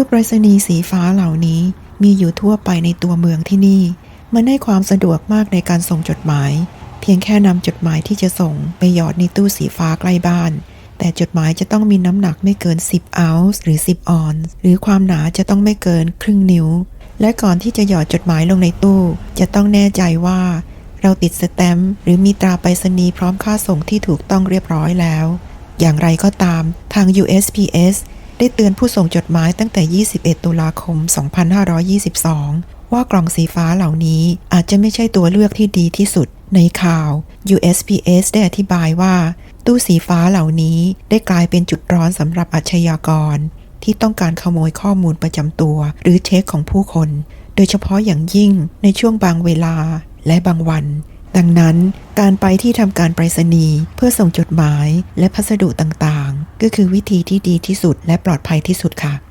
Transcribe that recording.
ตู้ไปรษณีย์สีฟ้าเหล่านี้มีอยู่ทั่วไปในตัวเมืองที่นี่ มันให้ความสะดวกมากในการส่งจดหมาย เพียงแค่นำจดหมายที่จะส่งไปหยอดในตู้สีฟ้าใกล้บ้าน แต่จดหมายจะต้องมีน้ำหนักไม่เกิน 10ออนซ์หรือ 10 ออนซ์หรือความหนาจะต้องไม่เกินครึ่งนิ้ว และก่อนที่จะหยอดจดหมายลงในตู้ จะต้องแน่ใจว่า เราติดสแตมป์หรือมีตราไปรษณีย์พร้อมค่าส่งที่ถูกต้องเรียบร้อยแล้ว อย่างไรก็ตามทาง USPS ได้เตือนผู้ส่งจดหมายตั้งแต่ 21 ตุลาคม 2522 ว่ากล่องสีฟ้าเหล่านี้อาจจะไม่ใช่ตัวเลือกที่ดีที่สุด ในข่าว USPS ได้อธิบายว่า ตู้สีฟ้าเหล่านี้ได้กลายเป็นจุดร้อนสำหรับอาชญากร ที่ต้องการขโมยข้อมูลประจำตัว หรือเช็คของผู้คน โดยเฉพาะอย่างยิ่งในช่วงบางเวลาและบางวันดังนั้นการไปที่ทำการไปรษณีย์เพื่อส่งจดหมายและพัสดุต่างๆ ก็คือวิธีที่ดีที่สุดและปลอดภัยที่สุดค่ะ